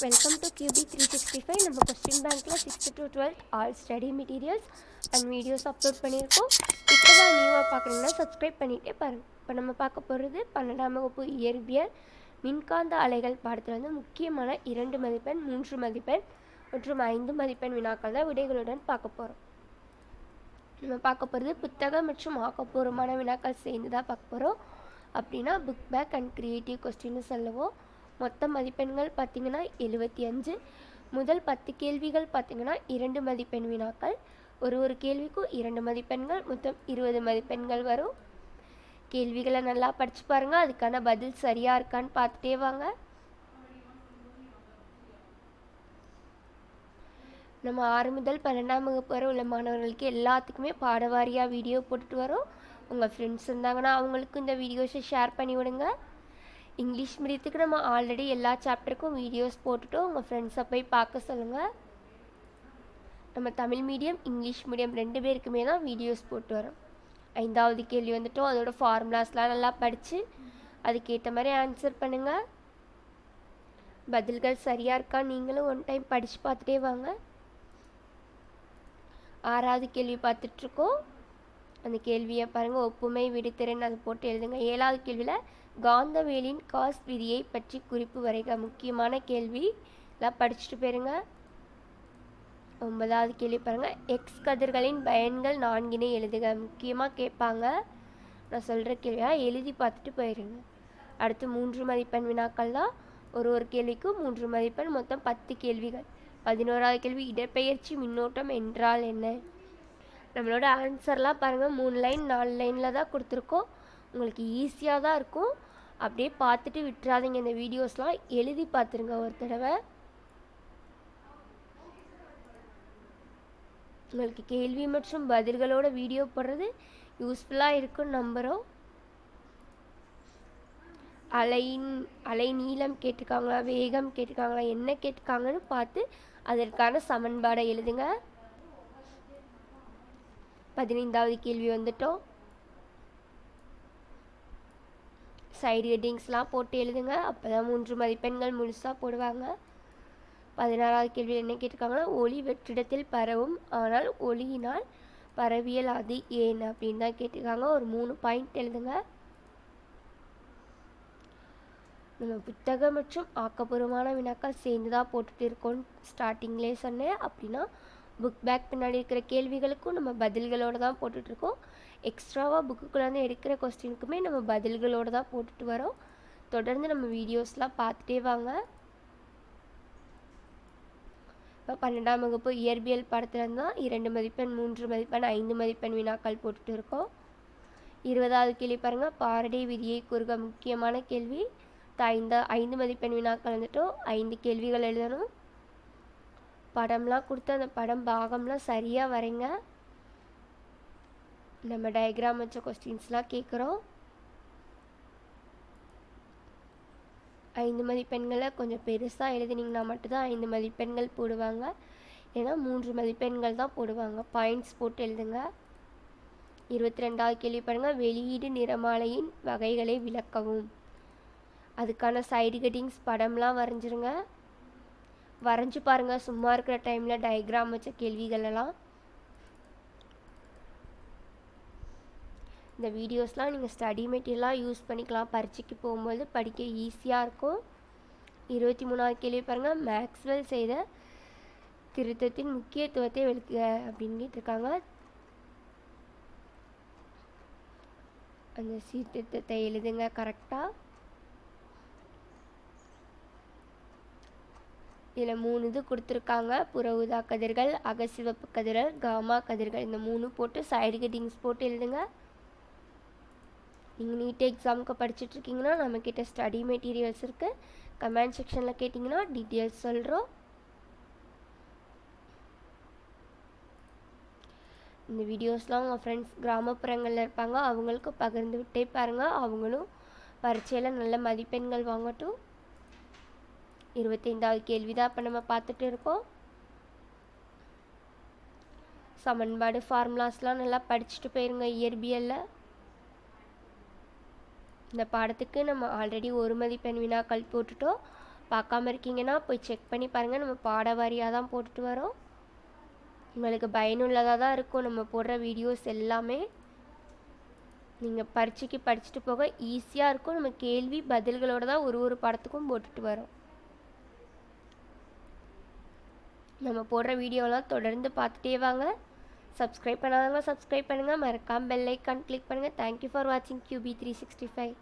Welcome to QB three sixty five நம்ம question பேங்க்கில் sixth to twelfth all study materials and videos upload பண்ணியிருக்கோம். இப்போ தான் நியூவாக பார்க்குறீங்கன்னா சப்ஸ்கிரைப் பண்ணிகிட்டே பாருங்கள் இப்போ நம்ம பார்க்க போகிறது பன்னெண்டாம் வகுப்பு இயற்பியல். மின்காந்த அலைகள் பாடத்தில் வந்து முக்கியமான இரண்டு மதிப்பெண் மூன்று மதிப்பெண் மற்றும் ஐந்து மதிப்பெண் வினாக்கள் தான் விடைகளுடன் பார்க்க போகிறோம் நம்ம பார்க்க போகிறது புத்தகம் மற்றும் ஆக்கப்பூர்வமான வினாக்கள் சேர்ந்து தான் பார்க்க போகிறோம் அப்படின்னா புக் பேக் அண்ட் கிரியேட்டிவ் கொஸ்டின்னு சொல்லுவோம். மொத்த மதிப்பெண்கள் பார்த்திங்கன்னா எழுபத்தி அஞ்சு. முதல் பத்து கேள்விகள் பார்த்திங்கன்னா இரண்டு மதிப்பெண் வினாக்கள். ஒரு ஒரு கேள்விக்கும் இரண்டு மதிப்பெண்கள் மொத்தம் இருபது மதிப்பெண்கள் வரும். கேள்விகளை நல்லா படித்து பாருங்கள் அதுக்கான பதில் சரியாக இருக்கான்னு பார்த்துட்டே வாங்க. நம்ம ஆறு முதல் பன்னெண்டாம் வகுப்பு வரை உள்ள மாணவர்களுக்கு எல்லாத்துக்குமே பாடவாரியாக வீடியோ போட்டுட்டு வரோம். உங்கள் ஃப்ரெண்ட்ஸ் இருந்தாங்கன்னா அவங்களுக்கும் இந்த வீடியோஸை ஷேர் பண்ணி விடுங்க. இங்கிலீஷ் மீடியத்துக்கு நம்ம ஆல்ரெடி எல்லா சாப்டருக்கும் வீடியோஸ் போட்டுட்டோம். உங்கள் ஃப்ரெண்ட்ஸை போய் பார்க்க சொல்லுங்கள் நம்ம தமிழ் மீடியம் இங்கிலீஷ் மீடியம் ரெண்டு பேருக்குமே தான் வீடியோஸ் போட்டு வரோம். ஐந்தாவது கேள்வி வந்துட்டோம். அதோட ஃபார்முலாஸ்லாம் நல்லா படித்து அதுக்கேற்ற மாதிரி ஆன்சர் பண்ணுங்கள் பதில்கள் சரியாக இருக்கா? நீங்களும் ஒன் டைம் படித்து பார்த்துட்டே வாங்க. ஆறாவது கேள்வி பார்த்துட்ருக்கோம் அந்த கேள்வியை பாருங்கள் ஒப்புமை விடுத்திறன் அதை போட்டு எழுதுங்க. ஏழாவது கேள்வியில் காந்தவேலின் காஸ் விதியை பற்றி குறிப்பு வரைக. முக்கியமான கேள்வி. எல்லாம் படிச்சுட்டு போயிருங்க. ஒன்பதாவது கேள்வி பாருங்கள் எக்ஸ் கதிர்களின் பயன்கள் நான்கினை எழுதுக. முக்கியமாக கேட்பாங்க. நான் சொல்கிற கேள்வியாக எழுதி பார்த்துட்டு போயிருங்க. அடுத்து மூன்று மதிப்பெண் வினாக்கள் தான். ஒரு ஒரு கேள்விக்கும் மூன்று மதிப்பெண். மொத்தம் பத்து கேள்விகள். பதினோராவது கேள்வி இடப்பெயர்ச்சி மின்னோட்டம் என்றால் என்ன? நம்மளோட ஆன்சர்லாம் பாருங்கள் மூணு லைன் நாலு லைனில் தான் கொடுத்துருக்கோம். உங்களுக்கு ஈஸியாக தான் இருக்கும். அப்படியே பார்த்துட்டு விட்டுறாதீங்க இந்த வீடியோஸ்லாம் எழுதி பார்த்துருங்க ஒரு தடவை. உங்களுக்கு கேள்வி மற்றும் பதில்களோட வீடியோ போடுறது யூஸ்ஃபுல்லாக இருக்கும் நம்புகிறோம் அலையின் அலை நீளம் கேட்டிருக்காங்களா வேகம் கேட்டிருக்காங்களா என்ன கேட்டிருக்காங்கன்னு பார்த்து அதற்கான சமன்பாடை எழுதுங்க. பதினைந்தாவது கேள்வி வந்துட்டோம். சைடு ஹெட்டிங்ஸ்லாம் போட்டு எழுதுங்க. அப்போ தான் மூன்று மதிப்பெண்கள் முழுசாக போடுவாங்க. பதினாறாவது கேள்வி என்ன கேட்டிருக்காங்கன்னா ஒளி வெற்றிடத்தில் பரவும் ஆனால் ஒளியினால் பரவியல் அது ஏன் அப்படின்னு தான் கேட்டிருக்காங்க. ஒரு மூணு பாயிண்ட் எழுதுங்க. நம்ம புத்தகம் மற்றும் ஆக்கப்பூர்வமான வினாக்கள் சேர்ந்து தான் போட்டுட்டு இருக்கோம் ஸ்டார்டிங்லேயே சொன்னேன். அப்படின்னா புக் பேக் பின்னாடி இருக்கிற கேள்விகளுக்கும் நம்ம பதில்களோடு தான் போட்டுட்ருக்கோம். எக்ஸ்ட்ராவாக புக்குக்குள்ளேருந்து எடுக்கிற கொஸ்டினுக்குமே நம்ம பதில்களோடு தான் போட்டுட்டு வரோம். தொடர்ந்து நம்ம வீடியோஸ்லாம் பார்த்துட்டே வாங்க. இப்போ பன்னெண்டாம் வகுப்பு இயற்பியல் பாடத்துலேருந்து தான் இரண்டு மதிப்பெண் மூன்று மதிப்பெண் ஐந்து மதிப்பெண் வினாக்கள் போட்டுட்டு இருக்கோம் இருபதாவது கேள்வி பாருங்கள் பாரடே விதியை கூறுக. முக்கியமான கேள்வி. ஐந்து ஐந்து மதிப்பெண் வினாக்கள் வந்துட்டும். ஐந்து கேள்விகள் எழுதணும். படம்லாம் கொடுத்து அந்த படம் பாகம்லாம் சரியாக வரைங்க நம்ம டயக்ராம் வச்ச கொஸ்டின்ஸ்லாம் கேட்குறோம் ஐந்து மதிப்பெண்களை கொஞ்சம் பெருசாக எழுதினீங்கன்னா மட்டும்தான் ஐந்து மதிப்பெண்கள் போடுவாங்க. ஏன்னா மூன்று மதிப்பெண்கள் தான் போடுவாங்க. பாயிண்ட்ஸ் போட்டு எழுதுங்க. இருபத்தி ரெண்டாவது கேள்வி பாருங்கள் வெளியீடு நிறமாலையின் வகைகளை விளக்கவும். அதுக்கான சைடு கட்டிங்ஸ் படம்லாம் வரைஞ்சிருங்க. வரைஞ்சி பாருங்கள் சும்மா இருக்கிற டைமில் டயக்ராம் வச்ச கேள்விகளெல்லாம். இந்த வீடியோஸ்லாம் நீங்கள் ஸ்டடி மெட்டீரியலாக யூஸ் பண்ணிக்கலாம். பரீட்சைக்கு போகும்போது படிக்க ஈஸியாக இருக்கும். இருபத்தி மூணாவது கேள்வி பாருங்கள் மேக்ஸ்வெல் செய்த திருத்தத்தின் முக்கியத்துவத்தை விளக்குக அப்படின்னு கேட்டிருக்காங்க. அந்த சீர்திருத்தத்தை எழுதுங்க கரெக்டாக இதில் மூணு இது கொடுத்துருக்காங்க. புற ஊதா கதிர்கள் அகசிவப்பு கதிர்கள் காமா கதிர்கள். இந்த மூணு போட்டு சைடு கட்டிங்ஸ் போட்டு எழுதுங்க. நீங்கள் நீட் எக்ஸாமுக்கு படிச்சுட்ருக்கீங்கன்னா நம்மக்கிட்ட ஸ்டடி மெட்டீரியல்ஸ் இருக்குது கமெண்ட் செக்ஷனில் கேட்டிங்கன்னா டீட்டெயில்ஸ் சொல்கிறோம் இந்த வீடியோஸ்லாம் உங்கள் ஃப்ரெண்ட்ஸ் கிராமப்புறங்களில் இருப்பாங்க. அவங்களுக்கு பகிர்ந்து விட்டே பாருங்கள் அவங்களும் பரீட்சையில் நல்ல மதிப்பெண்கள் வாங்கட்டும். இருபத்தைந்தாவது கேள்வி தான் இப்போ நம்ம பார்த்துட்டு இருக்கோம். சமன்பாடு ஃபார்முலாஸ்லாம் நல்லா படிச்சுட்டு போயிருங்க இயற்பியலில். இந்த பாடத்துக்கு நம்ம ஆல்ரெடி ஒரு மதிப்பெண் வினாக்கள் போட்டுட்டோம். பார்க்காம இருக்கீங்கன்னா போய் செக் பண்ணி பாருங்கள் நம்ம பாட வாரியாக தான் போட்டுட்டு வரோம். உங்களுக்கு பயனுள்ளதாக தான் இருக்கும். நம்ம போடுற வீடியோஸ் எல்லாமே. நீங்கள் பரீட்சைக்கு படிச்சுட்டு போக ஈஸியாக இருக்கும். நம்ம கேள்வி பதில்களோடு தான் ஒரு ஒரு படத்துக்கும் போட்டுட்டு வரோம். நம்ம போடுற வீடியோலாம் தொடர்ந்து பார்த்துட்டே வாங்க. சப்ஸ்கிரைப் பண்ணாதவங்க சப்ஸ்கிரைப் பண்ணுங்கள் மறக்காமல் பெல் ஐக்கான் கிளிக் பண்ணுங்கள் தேங்க்யூ ஃபார் வாட்சிங் கியூபி த்ரீ சிக்ஸ்டி ஃபைவ்